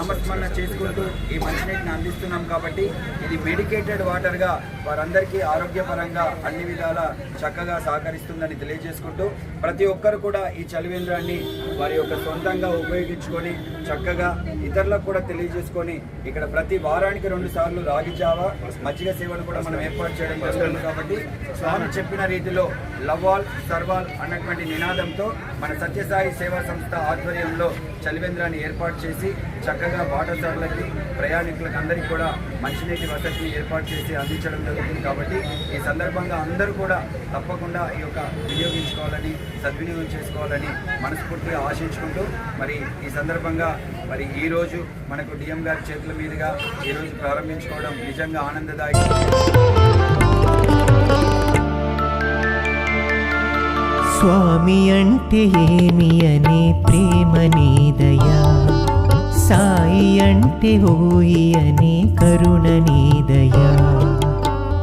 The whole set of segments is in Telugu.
నామస్మరణ చేసుకుంటూ ఈ మంచినీటిని అందిస్తున్నాం కాబట్టి ఇది మెడికేటెడ్ వాటర్గా వారందరికీ ఆరోగ్యపరంగా అన్ని విధాల చక్కగా సహకరిస్తుందని తెలియజేసుకుంటూ ప్రతి ఒక్కరు కూడా ఈ చలివేంద్రాన్ని వారి యొక్క సొంతంగా ఉపయోగించుకొని చక్కగా ఇతరులకు కూడా తెలియజేసుకొని ఇక్కడ ప్రతి వారానికి రెండు సార్లు రాగి జావ మజ్జిగ సేవలు కూడా మనం ఏర్పాటు చేయడం జరుగుతుంది కాబట్టి స్వామి చెప్పిన రీతిలో లవ్వాల్ సర్వాల్ అన్నటువంటి నినాదంతో మన సత్యసాయి సేవా సంస్థ ఆధ్వర్యంలో చలివేంద్రాన్ని ఏర్పాటు చేసి చక్కగా బాటసార్లకి ప్రయాణికులకు అందరికీ కూడా మంచినీటి వసతిని ఏర్పాటు చేసి అందించడం జరుగుతుంది కాబట్టి ఈ సందర్భంగా అందరూ కూడా తప్పకుండా ఈ యొక్క వినియోగించుకోవాలని సద్వినియోగం చేసుకోవాలని మనస్ఫూర్తిగా ఆశించుకుంటూ మరి ఈ సందర్భంగా మరి ఈరోజు మనకు డిఎం గారి చేతుల మీదుగా ఈ రోజు ప్రారంభించుకోవడం నిజంగా ఆనందదాయకం. స్వామి అంటే ఏమి అనే ప్రేమ నీదయా అంటే ఓయి అనే కరుణ నీదయా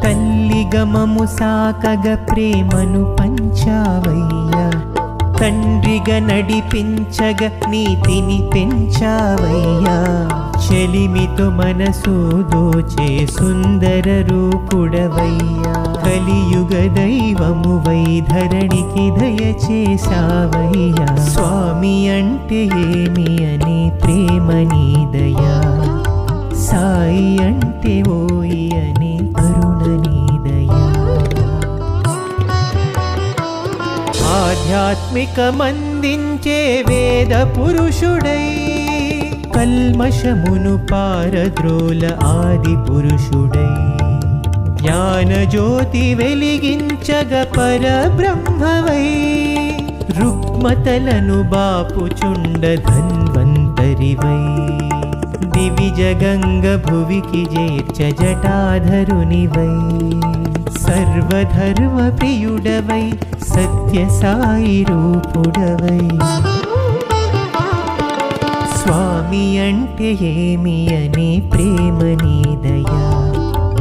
తల్లి గమము సాకగ ప్రేమను పంచావయ్యా. తండ్రిగా నడిపించగ నీతిని పెంచావయ్యా చెలిమితో మనసు దోచే సుందర రూపుడవయ్యా. కలియుగ దైవము వైధరణికి దయచేసావయ్యా స్వామి అంటే ఏమి అని ప్రేమ నీ దయా. సాయి అంటే ఓయి అనే కరుణ నీ నీదయా ఆధ్యాత్మికమందించే వేద పురుషుడై కల్మషమును పారద్రోల ఆది పురుషుడై. జ్ఞానజ్యోతి వెలిగించగ పరబ్రహ్మవై. రుక్మతలను బాపుచుండ ధన్వంత దివిజగంగ భువికి చేర్చ జటాధరునివై సర్వధర్మ ప్రియుడవై సత్య సాయి రూపుడవై స్వామి అంటే ఏమి అని ప్రేమ నీ దయా.